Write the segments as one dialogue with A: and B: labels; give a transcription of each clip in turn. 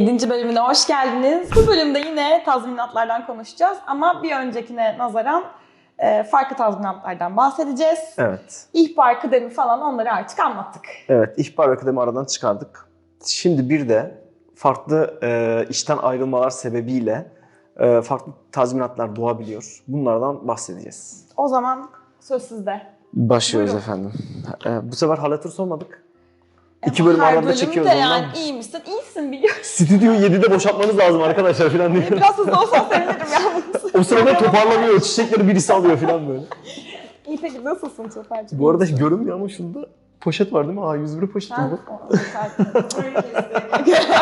A: 7. bölümüne hoş geldiniz. Bu bölümde yine tazminatlardan konuşacağız ama bir öncekine nazaran e, farklı tazminatlardan bahsedeceğiz.
B: Evet.
A: İhbar kıdemi falan onları artık anlattık.
B: Evet, ihbar ve kıdemi aradan çıkardık. Şimdi bir de farklı e, işten ayrılmalar sebebiyle e, farklı tazminatlar doğabiliyor. Bunlardan bahsedeceğiz.
A: O zaman söz sizde.
B: Başlıyoruz
A: Buyurun.
B: efendim. E, bu sefer hal hatır sormadık. İki bölüm arada çekiyoruz
A: yani
B: ondan.
A: iyi misin? İyisin biliyorsun.
B: Stüdyoyu 7'de boşaltmanız lazım arkadaşlar falan diye.
A: Biraz hızlı olsan sevinirim ya.
B: o sırada toparlanıyor, çiçekleri birisi alıyor falan böyle.
A: İyi peki nasılsın Tuğber'cim?
B: Bu arada görünmüyor ama şunda poşet var değil mi? A101 poşeti
A: Ha,
B: bu.
A: o- yeter.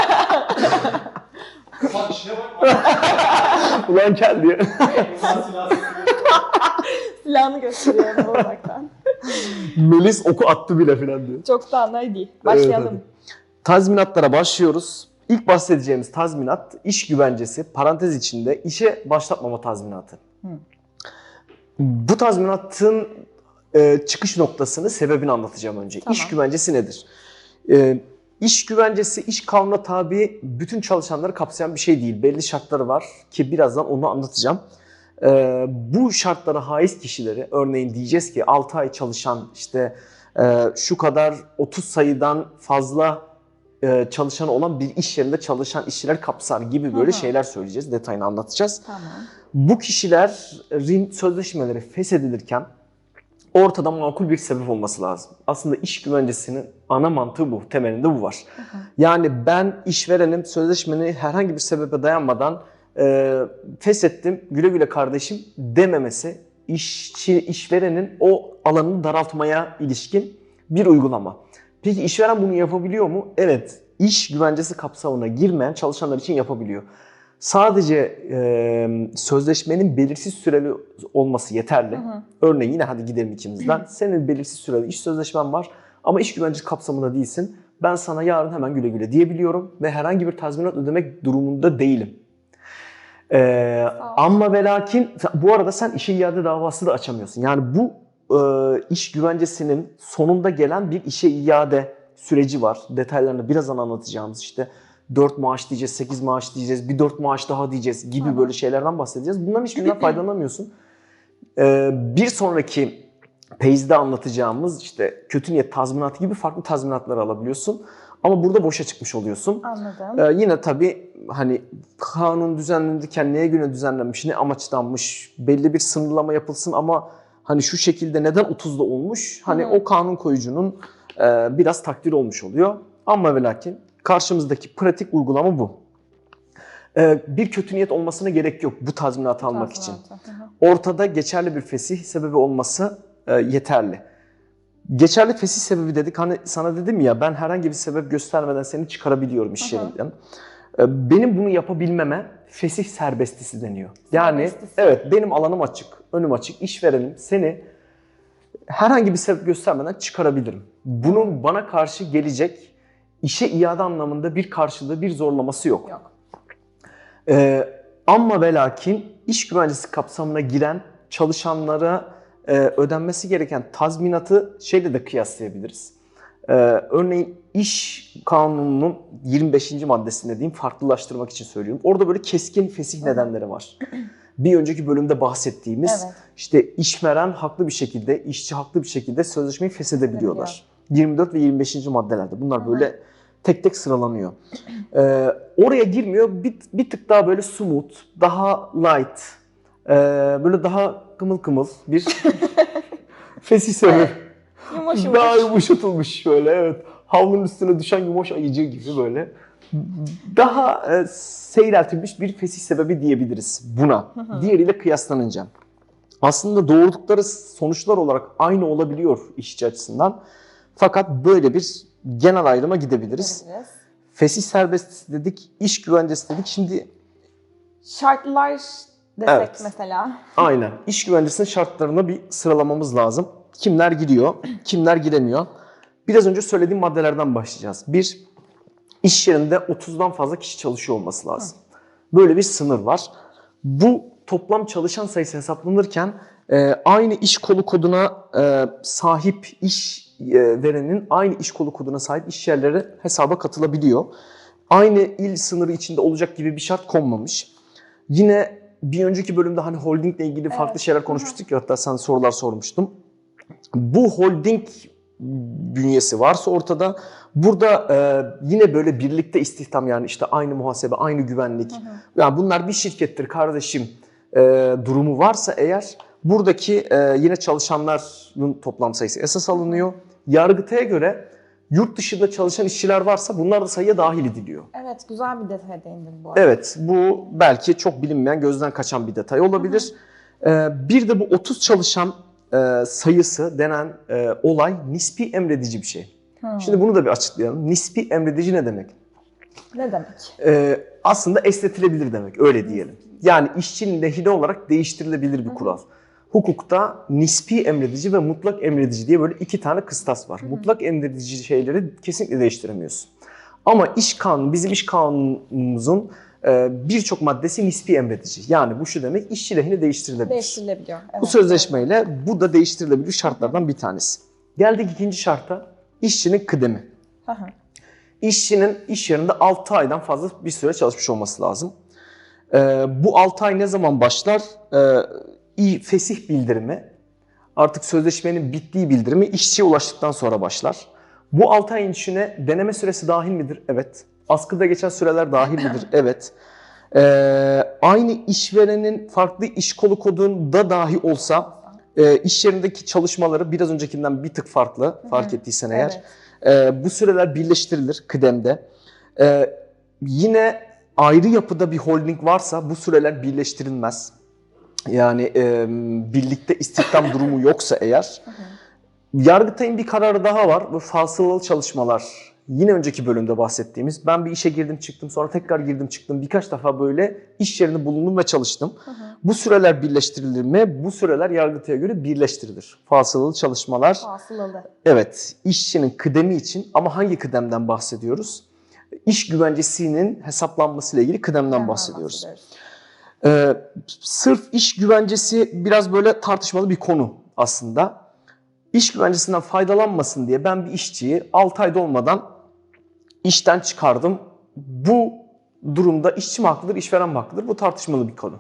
C: Bak işine bakma.
B: Ulan kel diye.
A: Silahını gösteriyorum bu uzaktan.
B: Melis oku attı bile falan diyor.
A: Çoktan hadi başlayalım.
B: Evet, Tazminatlara başlıyoruz. İlk bahsedeceğimiz tazminat iş güvencesi parantez içinde işe başlatmama tazminatı.
A: Hı.
B: Bu tazminatın e, çıkış noktasını, sebebini anlatacağım önce.
A: Tamam.
B: İş güvencesi nedir? E, iş güvencesi iş kanuna tabi bütün çalışanları kapsayan bir şey değil. Belli şartları var ki birazdan onu anlatacağım. E, bu şartlara haiz kişileri örneğin diyeceğiz ki 6 ay çalışan işte e, şu kadar 30 sayıdan fazla e, çalışanı olan bir iş yerinde çalışan işçiler kapsar gibi böyle
A: hı.
B: şeyler söyleyeceğiz. Detayını anlatacağız.
A: Tamam.
B: Bu kişilerin sözleşmeleri feshedilirken ortada makul bir sebep olması lazım. Aslında iş güvencesinin ana mantığı bu. Temelinde bu var. Yani ben işverenim sözleşmeni herhangi bir sebebe dayanmadan e, feshettim güle güle kardeşim dememesi işçi işverenin o alanını daraltmaya ilişkin bir uygulama. Peki işveren bunu yapabiliyor mu? Evet. İş güvencesi kapsamına girmeyen çalışanlar için yapabiliyor. Sadece e, sözleşmenin belirsiz süreli olması yeterli.
A: Hı hı.
B: Örneğin yine hadi gidelim ikimizden. Senin belirsiz süreli iş sözleşmen var ama iş güvencesi kapsamında değilsin. Ben sana yarın hemen güle güle diyebiliyorum ve herhangi bir tazminat ödemek durumunda değilim. Ee, ama ve lakin bu arada sen işe iade davası da açamıyorsun. Yani bu e, iş güvencesinin sonunda gelen bir işe iade süreci var. Detaylarını birazdan anlatacağımız işte 4 maaş diyeceğiz, 8 maaş diyeceğiz, bir 4 maaş daha diyeceğiz gibi
A: hı.
B: böyle şeylerden bahsedeceğiz. Bunların hiçbirinden faydalanamıyorsun. Ee, bir sonraki page'de anlatacağımız işte kötü niyet tazminatı gibi farklı tazminatları alabiliyorsun. Ama burada boşa çıkmış oluyorsun.
A: Anladım.
B: Ee, yine tabii hani kanun düzenlenirken neye göre düzenlenmiş, ne amaçlanmış, belli bir sınırlama yapılsın ama hani şu şekilde neden 30'da olmuş? Hani
A: Hı.
B: o kanun koyucunun e, biraz takdir olmuş oluyor. Ama ve lakin karşımızdaki pratik uygulama bu. Ee, bir kötü niyet olmasına gerek yok bu tazminatı almak için.
A: Tazminatı.
B: Ortada geçerli bir fesih sebebi olması e, yeterli. Geçerli fesih sebebi dedik hani sana dedim ya ben herhangi bir sebep göstermeden seni çıkarabiliyorum iş
A: Hı hı.
B: yerinden. E, benim bunu yapabilmeme fesih serbestisi deniyor. Yani
A: Serbestisi.
B: evet benim alanım açık, önüm açık, işverenim seni herhangi bir sebep göstermeden çıkarabilirim. Bunun bana karşı gelecek işe iade anlamında bir karşılığı, bir zorlaması yok.
A: Yok.
B: Ee, ama ve lakin iş güvencesi kapsamına giren çalışanlara e, ödenmesi gereken tazminatı şeyle de kıyaslayabiliriz. Ee, örneğin iş kanununun 25. maddesinde diyeyim farklılaştırmak için söylüyorum. Orada böyle keskin fesih nedenleri var. Bir önceki bölümde bahsettiğimiz
A: Evet.
B: işte işveren haklı bir şekilde, işçi haklı bir şekilde sözleşmeyi feshedebiliyorlar. 24 ve 25. maddelerde bunlar böyle tek tek sıralanıyor. Ee, oraya girmiyor. Bir, bir tık daha böyle smooth, daha light, ee, böyle daha kımıl kımıl bir fesih sebep.
A: Yumuş yumuş.
B: Daha yumuşatılmış şöyle evet. Havlunun üstüne düşen yumuş ayıcı gibi böyle. Daha e, seyreltilmiş bir fesih sebebi diyebiliriz buna. Diğeriyle kıyaslanınca. Aslında doğurdukları sonuçlar olarak aynı olabiliyor işçi açısından. Fakat böyle bir genel ayrıma gidebiliriz.
A: Gidebiliriz.
B: Fesih serbestisi dedik, iş güvencesi dedik. Şimdi
A: Şartlar desek
B: Evet.
A: mesela.
B: aynen iş güvencesinin şartlarına bir sıralamamız lazım. Kimler giriyor, kimler giremiyor. Biraz önce söylediğim maddelerden başlayacağız. Bir, iş yerinde 30'dan fazla kişi çalışıyor olması lazım. Böyle bir sınır var. Bu toplam çalışan sayısı hesaplanırken e, aynı iş kolu koduna e, sahip iş e, verenin aynı iş kolu koduna sahip iş yerleri hesaba katılabiliyor. aynı il sınırı içinde olacak gibi bir şart konmamış. Yine bir önceki bölümde hani holdingle ilgili farklı
A: Evet.
B: şeyler konuşmuştuk ya hatta sen sorular sormuştum. Bu holding bünyesi varsa ortada burada e, yine böyle birlikte istihdam yani işte aynı muhasebe, aynı güvenlik. Yani bunlar bir şirkettir kardeşim e, durumu varsa eğer buradaki e, yine çalışanların toplam sayısı esas alınıyor. Yargıtay'a göre yurt dışında çalışan işçiler varsa bunlar da sayıya dahil ediliyor.
A: Evet güzel bir detaya değindin bu arada.
B: Evet bu belki çok bilinmeyen gözden kaçan bir detay olabilir. Ee, bir de bu 30 çalışan e, sayısı denen e, olay nispi emredici bir şey.
A: Hı.
B: Şimdi bunu da bir açıklayalım. Nispi emredici ne demek?
A: Ne demek?
B: Ee, aslında esnetilebilir demek öyle diyelim. Yani işçinin lehine olarak değiştirilebilir bir kural. Hukukta nispi emredici ve mutlak emredici diye böyle iki tane kıstas var. Mutlak emredici şeyleri kesinlikle değiştiremiyorsun. Ama iş kanunu, bizim iş kanunumuzun e, birçok maddesi nispi emredici. Yani bu şu demek işçi lehine değiştirilebilir.
A: Değiştirilebiliyor. Evet,
B: Bu sözleşmeyle bu da değiştirilebilir şartlardan bir tanesi. Geldik ikinci şarta işçinin kıdemi.
A: Hı.
B: İşçinin iş yerinde 6 aydan fazla bir süre çalışmış olması lazım. Ee, bu 6 ay ne zaman başlar? Ee, fesih bildirimi, artık sözleşmenin bittiği bildirimi işçiye ulaştıktan sonra başlar. Bu 6 ayın içine deneme süresi dahil midir? Evet. Askıda geçen süreler dahil midir? Evet. Ee, aynı işverenin farklı iş kolu kodunda dahi olsa e, iş yerindeki çalışmaları biraz öncekinden bir tık farklı fark ettiysen eğer.
A: Evet.
B: Ee, bu süreler birleştirilir kıdemde. Ee, yine ayrı yapıda bir holding varsa bu süreler birleştirilmez. Yani e, birlikte istihdam durumu yoksa eğer. Yargıtay'ın bir kararı daha var. Bu fasılalı çalışmalar. Yine önceki bölümde bahsettiğimiz. Ben bir işe girdim çıktım sonra tekrar girdim çıktım. Birkaç defa böyle iş yerinde bulundum ve çalıştım. Bu süreler birleştirilir mi? Bu süreler Yargıtay'a göre birleştirilir. Fasılalı çalışmalar.
A: Fasılalı.
B: Evet, işçinin kıdemi için ama hangi kıdemden bahsediyoruz? İş güvencesinin hesaplanması ile ilgili kıdemden bahsediyoruz.
A: bahsediyoruz.
B: Ee, sırf iş güvencesi biraz böyle tartışmalı bir konu aslında. İş güvencesinden faydalanmasın diye ben bir işçiyi 6 ayda olmadan işten çıkardım. Bu durumda işçi mi haklıdır, işveren mi haklıdır? Bu tartışmalı bir konu.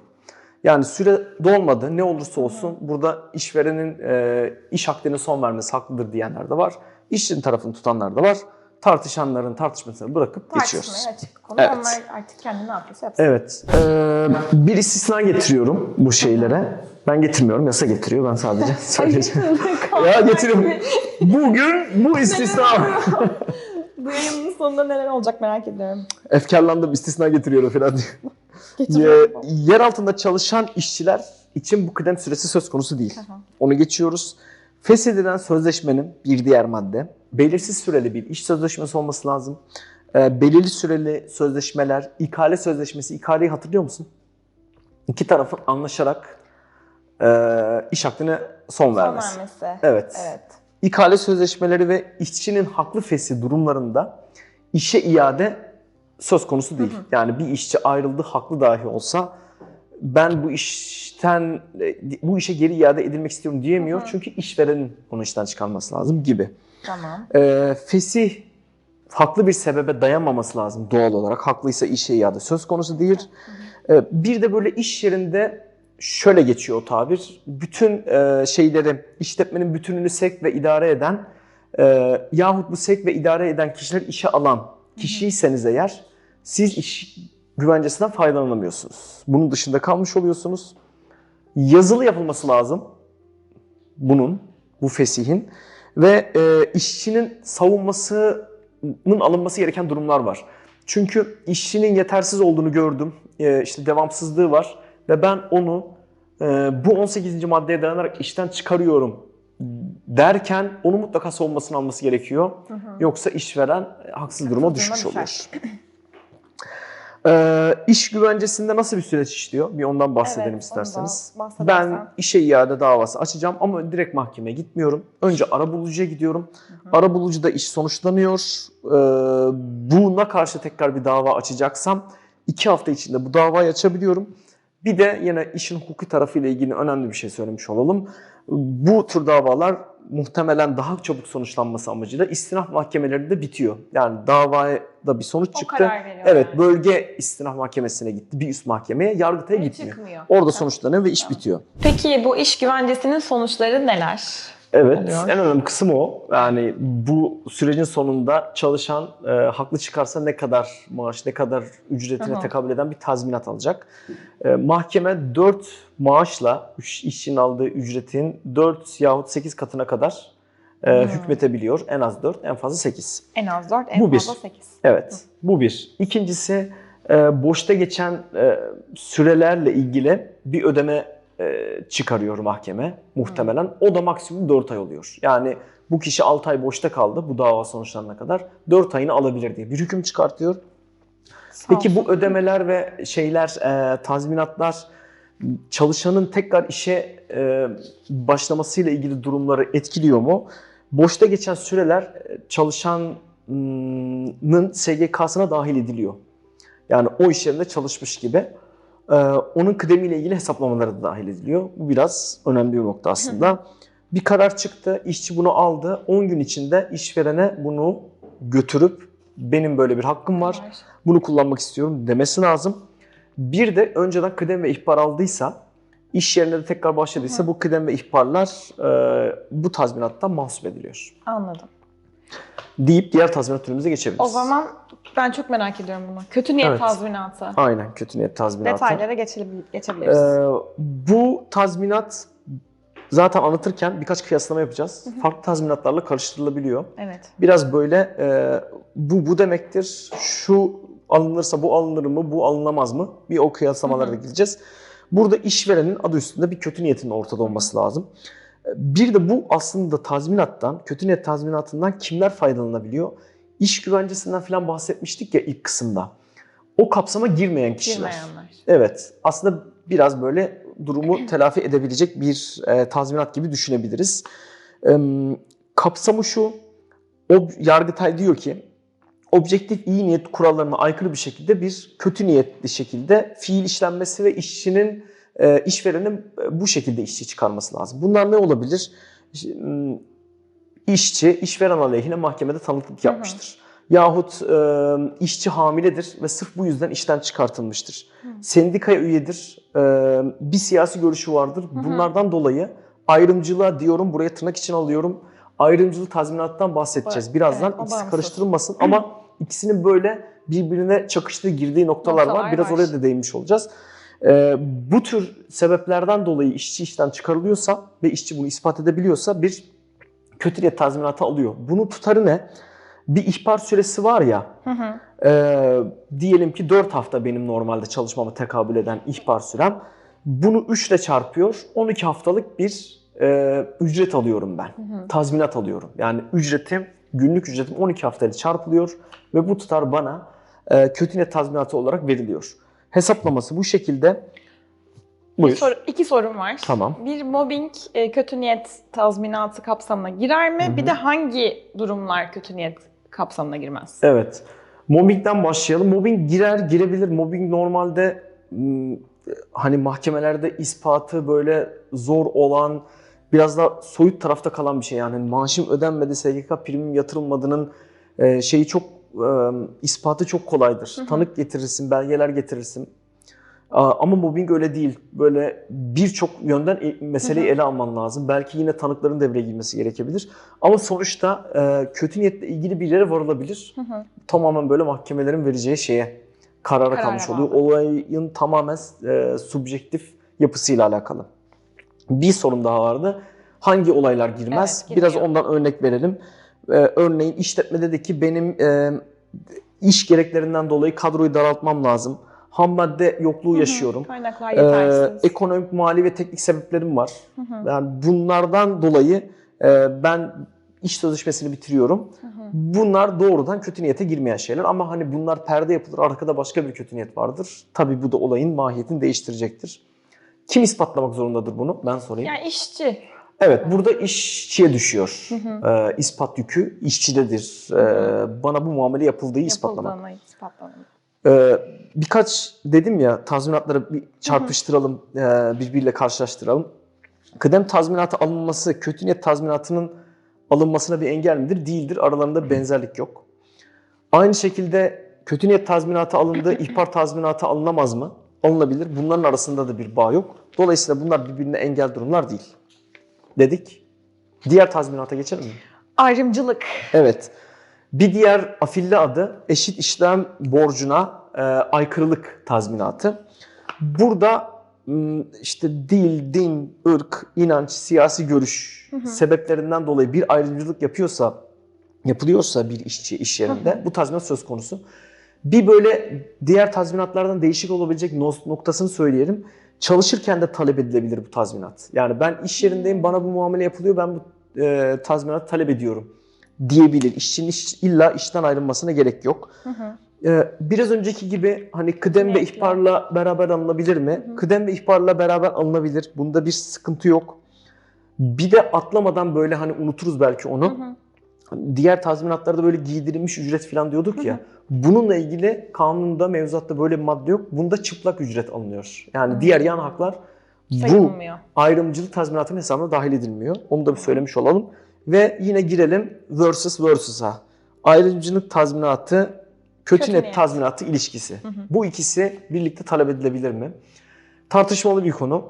B: Yani süre dolmadı ne olursa olsun burada işverenin e, iş hakkına son vermesi haklıdır diyenler de var. İşçinin tarafını tutanlar da var. Tartışanların tartışmasını bırakıp geçiyoruz.
A: Tartışmaya açık bir konu.
B: Evet.
A: Onlar artık kendi ne yapıyorsa yapsın.
B: Evet. Ee, bir istisna getiriyorum bu şeylere. Ben getirmiyorum, yasa getiriyor. Ben sadece söyleyeceğim. ya getiriyorum. Bugün bu istisna.
A: Bu sonunda neler olacak merak ediyorum.
B: Efkarlandım, istisna getiriyorum falan diye. Yer altında çalışan işçiler için bu kıdem süresi söz konusu değil.
A: Aha.
B: Onu geçiyoruz. Feshedilen sözleşmenin bir diğer madde, belirsiz süreli bir iş sözleşmesi olması lazım. Ee, belirli süreli sözleşmeler, ikale sözleşmesi, ikaleyi hatırlıyor musun? İki tarafın anlaşarak e, iş hakkına son
A: Son
B: vermesi.
A: vermesi.
B: Evet.
A: Evet.
B: İkale sözleşmeleri ve işçinin haklı fesi durumlarında işe iade söz konusu değil. Yani bir işçi ayrıldı haklı dahi olsa ben bu işten bu işe geri iade edilmek istiyorum diyemiyor. Çünkü işverenin onu işten çıkarması lazım gibi.
A: Tamam.
B: Ee, fesih haklı bir sebebe dayanmaması lazım doğal olarak. Haklıysa işe iade söz konusu değil. Ee, bir de böyle iş yerinde şöyle geçiyor o tabir. Bütün e, şeyleri, işletmenin bütününü sevk ve idare eden e, yahut bu sevk ve idare eden kişiler işe alan kişiyseniz eğer siz iş güvencesinden faydalanamıyorsunuz. Bunun dışında kalmış oluyorsunuz. Yazılı yapılması lazım bunun, bu fesihin ve e, işçinin savunmasının alınması gereken durumlar var. Çünkü işçinin yetersiz olduğunu gördüm, e, işte devamsızlığı var ve ben onu e, bu 18. maddeye dayanarak işten çıkarıyorum derken onu mutlaka savunmasını alması gerekiyor. Yoksa işveren e, haksız duruma
A: duruma
B: düşmüş
A: düşer.
B: oluyor. Ee, iş güvencesinde nasıl bir süreç işliyor? Bir ondan bahsedelim
A: Evet,
B: isterseniz.
A: ondan.
B: Ben işe iade davası açacağım ama direkt mahkemeye gitmiyorum. Önce arabulucuya gidiyorum. Arabulucuda iş sonuçlanıyor. Ee, buna karşı tekrar bir dava açacaksam iki hafta içinde bu davayı açabiliyorum. Bir de yine işin hukuki tarafıyla ilgili önemli bir şey söylemiş olalım. Bu tür davalar muhtemelen daha çabuk sonuçlanması amacıyla istinaf mahkemelerinde bitiyor. Yani davaya da bir sonuç
A: O
B: çıktı. Evet
A: yani.
B: bölge istinaf mahkemesine gitti. Bir üst mahkemeye, yargıtaya
A: Ve
B: gitmiyor.
A: çıkmıyor.
B: Orada sonuçlanıyor ve iş bitiyor.
A: Peki bu iş güvencesinin sonuçları neler?
B: Evet,
A: oluyor.
B: en önemli kısım o. Yani bu sürecin sonunda çalışan e, haklı çıkarsa ne kadar maaş, ne kadar ücretine
A: Aha.
B: tekabül eden bir tazminat alacak. E, mahkeme 4 maaşla iş- işçinin aldığı ücretin 4 yahut 8 katına kadar e,
A: Hmm.
B: hükmetebiliyor. En az 4, en fazla 8.
A: En az 4, en
B: Bu bir.
A: fazla 8.
B: Evet, bu bir. İkincisi, e, boşta geçen e, sürelerle ilgili bir ödeme e, çıkarıyor mahkeme muhtemelen. O da maksimum 4 ay oluyor. Yani bu kişi 6 ay boşta kaldı bu dava sonuçlanana kadar 4 ayını alabilir diye bir hüküm çıkartıyor. Peki bu ödemeler ve şeyler, e, tazminatlar çalışanın tekrar işe e, başlamasıyla ilgili durumları etkiliyor mu? Boşta geçen süreler çalışanın SGK'sına dahil ediliyor. Yani o iş yerinde çalışmış gibi. E, onun kıdemiyle ilgili hesaplamaları da dahil ediliyor. Bu biraz önemli bir nokta aslında. Bir karar çıktı, işçi bunu aldı. 10 gün içinde işverene bunu götürüp benim böyle bir hakkım var bunu kullanmak istiyorum demesi lazım. Bir de önceden kıdem ve ihbar aldıysa, iş yerinde de tekrar başladıysa bu kıdem ve ihbarlar e, bu tazminattan mahsup ediliyor.
A: Anladım.
B: Deyip diğer tazminat türümüze geçebiliriz.
A: O zaman ben çok merak ediyorum bunu. Kötü niyet
B: Evet.
A: tazminatı.
B: Aynen kötü niyet tazminatı.
A: Detaylara geçelim, geçebiliriz.
B: Ee, bu tazminat zaten anlatırken birkaç kıyaslama yapacağız. Farklı tazminatlarla karıştırılabiliyor.
A: evet.
B: Biraz böyle e, bu bu demektir, şu alınırsa bu alınır mı, bu alınamaz mı? Bir o kıyaslamalara da gideceğiz. Burada işverenin adı üstünde bir kötü niyetinin ortada olması lazım. E, Bir de bu aslında tazminattan, kötü niyet tazminatından kimler faydalanabiliyor? İş güvencesinden falan bahsetmiştik ya ilk kısımda. O kapsama girmeyen kişiler.
A: Girmeyenler.
B: Evet, aslında biraz böyle durumu telafi edebilecek bir e, tazminat gibi düşünebiliriz. E, kapsamı şu, o Yargıtay diyor ki, objektif iyi niyet kurallarına aykırı bir şekilde bir kötü niyetli şekilde fiil işlenmesi ve işçinin, e, işverenin e, bu şekilde işçi çıkarması lazım. Bunlar ne olabilir? İşçi, işveren aleyhine mahkemede tanıklık
A: hı.
B: yapmıştır. Yahut e, işçi hamiledir ve sırf bu yüzden işten çıkartılmıştır. Sendikaya üyedir, e, bir siyasi görüşü vardır.
A: hı.
B: Bunlardan dolayı ayrımcılığa diyorum, buraya tırnak için alıyorum. Ayrımcılığı tazminattan bahsedeceğiz. Birazdan
A: evet,
B: ikisi karıştırılmasın ama ikisinin böyle birbirine çakıştığı, girdiği noktalar,
A: Noktalar
B: var. Biraz
A: var.
B: oraya da değinmiş olacağız. E, bu tür sebeplerden dolayı işçi işten çıkarılıyorsa ve işçi bunu ispat edebiliyorsa bir kötü niyet tazminatı alıyor. Bunun tutarı ne? Bir ihbar süresi var ya,
A: Hı hı.
B: ee, diyelim ki 4 hafta benim normalde çalışmama tekabül eden ihbar sürem. Bunu 3 ile çarpıyor. 12 haftalık bir e, ücret alıyorum ben.
A: hı.
B: Tazminat alıyorum. Yani ücretim, günlük ücretim 12 haftayla çarpılıyor ve bu tutar bana e, kötü niyet tazminatı olarak veriliyor. Hesaplaması bu şekilde. Buyur.
A: Soru, iki sorum var.
B: Tamam.
A: Bir mobbing e, kötü niyet tazminatı kapsamına girer mi?
B: Hı hı.
A: Bir de hangi durumlar kötü niyet kapsamına girmez?
B: Evet. Mobbingden başlayalım. Mobbing girer, girebilir. Mobbing normalde hani mahkemelerde ispatı böyle zor olan, biraz da soyut tarafta kalan bir şey. Yani maaşım ödenmedi, SGK primim yatırılmadığının e, şeyi çok e, ispatı çok kolaydır.
A: Hı hı.
B: Tanık getirirsin, belgeler getirirsin. Ama mobbing öyle değil. Böyle birçok yönden e- meseleyi ele alman lazım. Belki yine tanıkların devreye girmesi gerekebilir. Ama sonuçta kötü niyetle ilgili bir yere varılabilir
A: Hı hı.
B: tamamen böyle mahkemelerin vereceği şeye karara,
A: Karara
B: kalmış oluyor. Olayın tamamen e, subjektif yapısıyla alakalı. Bir sorum daha vardı. Hangi olaylar girmez?
A: Evet,
B: Biraz ondan örnek verelim. E, örneğin işletme dedi ki benim e, iş gereklerinden dolayı kadroyu daraltmam lazım. Ham madde yokluğu
A: Hı hı.
B: yaşıyorum.
A: Kaynaklar
B: E,
A: yetersiz.
B: ekonomik, mali ve teknik sebeplerim var.
A: Hı hı.
B: Yani bunlardan dolayı e, ben iş sözleşmesini bitiriyorum.
A: Hı hı.
B: Bunlar doğrudan kötü niyete girmeyen şeyler ama hani bunlar perde yapılır arkada başka bir kötü niyet vardır. Tabii bu da olayın mahiyetini değiştirecektir. Kim ispatlamak zorundadır bunu? Ben sorayım.
A: Yani işçi.
B: Evet burada işçiye düşüyor.
A: Hı hı.
B: Ee, ispat yükü işçidedir. Ee, bana bu muamele yapıldığı ispatlamak.
A: Yapıldığını ispatlamak.
B: Ee, birkaç dedim ya tazminatları bir çarpıştıralım, e, birbiriyle karşılaştıralım. Kıdem tazminatı alınması kötü niyet tazminatının alınmasına bir engel midir? Değildir. Aralarında benzerlik yok. Aynı şekilde kötü niyet tazminatı alındı, ihbar tazminatı alınamaz mı? Alınabilir. Bunların arasında da bir bağ yok. Dolayısıyla bunlar birbirine engel durumlar değil. Dedik. Diğer tazminata geçelim mi?
A: Ayrımcılık.
B: Evet. Bir diğer afilli adı eşit işlem borcuna e, aykırılık tazminatı. Burada işte dil, din, ırk, inanç, siyasi görüş sebeplerinden dolayı bir ayrımcılık yapıyorsa, yapılıyorsa bir işçi iş yerinde bu tazminat söz konusu. Bir böyle diğer tazminatlardan değişik olabilecek noktasını söyleyelim. Çalışırken de talep edilebilir bu tazminat. Yani ben iş yerindeyim, bana bu muamele yapılıyor, ben bu e, tazminatı talep ediyorum diyebilir. İşçinin iş- illa işten ayrılmasına gerek yok.
A: Hı hı.
B: Ee, biraz önceki gibi hani kıdem ve ihbarla beraber alınabilir mi?
A: Hı hı.
B: Kıdem ve ihbarla beraber alınabilir. Bunda bir sıkıntı yok. Bir de atlamadan böyle hani unuturuz belki onu.
A: Hı hı.
B: Diğer tazminatlarda böyle giydirilmiş ücret falan diyorduk ya. Bununla ilgili kanunda, mevzuatta böyle bir madde yok. Bunda çıplak ücret alınıyor. Yani
A: Hı.
B: diğer yan haklar bu ayrımcılık tazminatının hesabına dahil edilmiyor. Onu da bir söylemiş olalım. Ve yine girelim versus versus'a. Ayrımcılık tazminatı, kötü,
A: Kötü
B: net
A: niyet.
B: tazminatı ilişkisi.
A: Hı hı.
B: Bu ikisi birlikte talep edilebilir mi? Tartışmalı bir konu.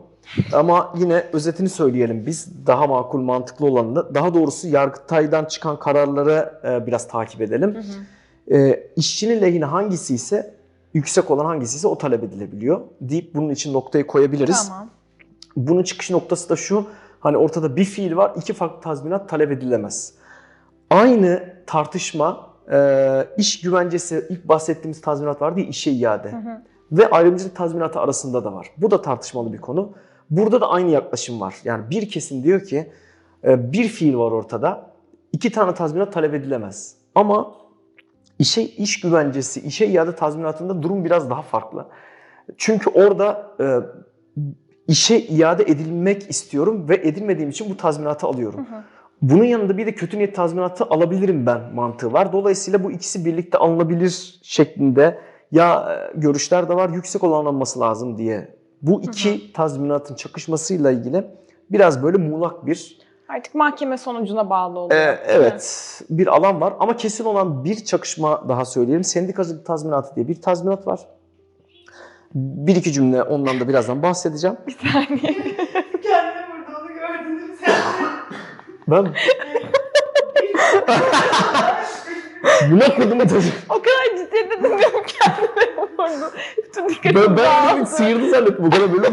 B: Ama yine özetini söyleyelim biz. Daha makul, mantıklı olanını. Daha doğrusu Yargıtay'dan çıkan kararları e, biraz takip edelim.
A: Hı hı.
B: E, işçinin lehine hangisi ise yüksek olan hangisi ise o talep edilebiliyor deyip bunun için noktayı koyabiliriz.
A: Tamam.
B: Bunun çıkış noktası da şu. Hani ortada bir fiil var, iki farklı tazminat talep edilemez. Aynı tartışma e, iş güvencesi ilk bahsettiğimiz tazminat vardı ya işe iade
A: Hı hı.
B: ve ayrımcılık tazminatı arasında da var. Bu da tartışmalı bir konu. Burada da aynı yaklaşım var. Yani bir kesim diyor ki e, bir fiil var ortada, iki tane tazminat talep edilemez. Ama işe iş güvencesi, işe iade tazminatında durum biraz daha farklı. Çünkü orada e, işe iade edilmek istiyorum ve edilmediğim için bu tazminatı alıyorum.
A: Hı hı.
B: Bunun yanında bir de kötü niyet tazminatı alabilirim ben mantığı var. Dolayısıyla bu ikisi birlikte alınabilir şeklinde ya e, görüşler de var yüksek olan alınması lazım diye. Bu iki tazminatın çakışmasıyla ilgili biraz böyle muğlak bir
A: Artık mahkeme sonucuna bağlı oluyor.
B: e,
A: değil mi?
B: evet bir alan var ama kesin olan bir çakışma daha söyleyelim. Sendikacılık tazminatı diye bir tazminat var. Bir iki cümle ondan da birazdan bahsedeceğim.
A: Bir saniye.
D: Kendimi burada onu gördünüz.
B: Ben buna kurdum tazminat.
A: o kadar ciddi de dinliyorum kendimi orada. Bütün dikkatim
B: Ben, ben
A: dağıldı.
B: dedim sıyırdı zannettim. Bu kadar böyle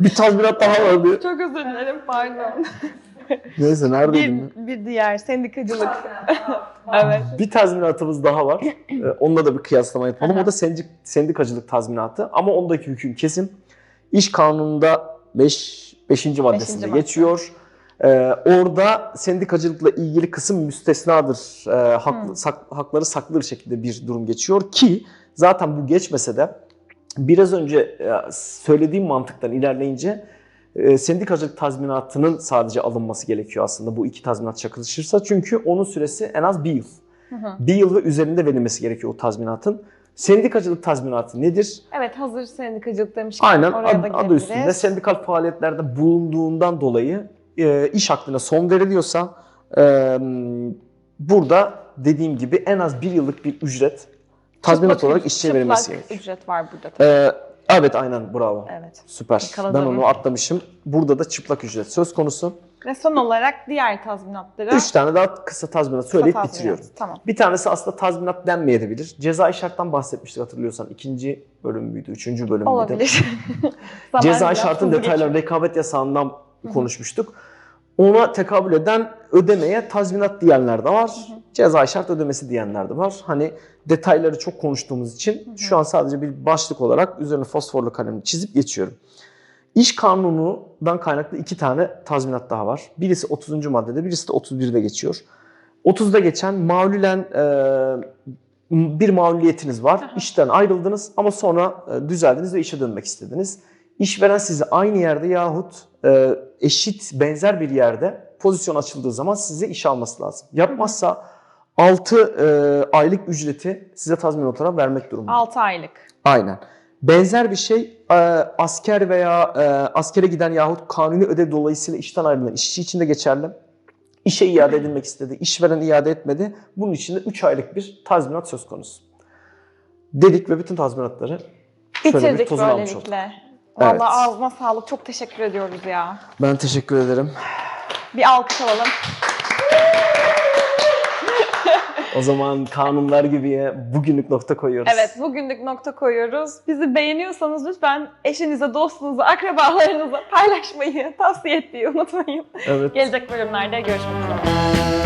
B: bir tazminat daha var diye.
A: Çok özür dilerim pardon.
B: Neyse neredeydim?
A: Bir, bir diğer sendikacılık. evet.
B: Bir tazminatımız daha var. Ee, onunla da bir kıyaslama yapalım. O da sendik, sendikacılık tazminatı. Ama ondaki hüküm kesin. İş kanununda 5 5. maddesinde
A: madde.
B: geçiyor. Ee, orada sendikacılıkla ilgili kısım müstesnadır. Ee, haklı-
A: Hı.
B: sak- hakları saklıdır şekilde bir durum geçiyor ki zaten bu geçmese de biraz önce e, söylediğim mantıktan ilerleyince e, sendikacılık tazminatının sadece alınması gerekiyor aslında bu iki tazminat çakışırsa. Çünkü onun süresi en az bir yıl.
A: Hı hı.
B: Bir yıl ve üzerinde verilmesi gerekiyor o tazminatın. Sendikacılık tazminatı nedir?
A: Evet hazır sendikacılık demişken
B: Aynen
A: oraya da
B: adı, üstünde sendikal faaliyetlerde bulunduğundan dolayı e, iş hakkına son veriliyorsa e, burada dediğim gibi en az bir yıllık bir ücret tazminat
A: Çıplak
B: olarak işçiye verilmesi gerekiyor.
A: ücret var burada. tabii.
B: E, evet aynen bravo.
A: Evet.
B: Süper.
A: Yakaladım.
B: Ben onu atlamışım. Burada da çıplak ücret söz konusu.
A: Ve son olarak diğer tazminatlara.
B: Üç tane daha kısa tazminat söyleyip
A: tazminat.
B: bitiriyorum.
A: Tamam.
B: Bir tanesi aslında tazminat denmeyebilir. Cezai şarttan bahsetmiştik hatırlıyorsan. İkinci bölüm müydü, üçüncü bölüm müydü?
A: Olabilir.
B: Cezai şartın
A: hızlı
B: detayları
A: geçiyor.
B: rekabet yasağından konuşmuştuk. Ona tekabül eden ödemeye tazminat diyenler de var. Cezai şart ödemesi diyenler de var. Hani detayları çok konuştuğumuz için şu an sadece bir başlık olarak üzerine fosforlu kalemle çizip geçiyorum. İş kanunundan kaynaklı iki tane tazminat daha var. Birisi 30. maddede, birisi de 31'de geçiyor. 30'da geçen mağlulen e, bir mağluliyetiniz var. İşten ayrıldınız ama sonra e, düzeldiniz ve işe dönmek istediniz. İşveren sizi aynı yerde yahut e, eşit benzer bir yerde pozisyon açıldığı zaman size iş alması lazım. Yapmazsa 6 aylık ücreti size tazminat olarak vermek durumunda.
A: 6 aylık.
B: Aynen. Benzer bir şey e, asker veya e, askere giden yahut kanuni ödev dolayısıyla işten ayrılan işçi için de geçerli. İşe iade edilmek istedi. İşveren iade etmedi. Bunun için de 3 aylık bir tazminat söz konusu. Dedik ve bütün tazminatları şöyle bir
A: Bitirdik
B: tozunu almış olduk.
A: böylelikle.
B: Evet.
A: Valla ağzına sağlık. Çok teşekkür ediyoruz ya.
B: Ben teşekkür ederim.
A: Bir alkış alalım.
B: O zaman kanunlar gibiye bugünlük nokta koyuyoruz.
A: Evet bugünlük nokta koyuyoruz. Bizi beğeniyorsanız lütfen eşinize, dostunuza, akrabalarınıza paylaşmayı, tavsiye etmeyi unutmayın.
B: Evet.
A: Gelecek bölümlerde görüşmek üzere.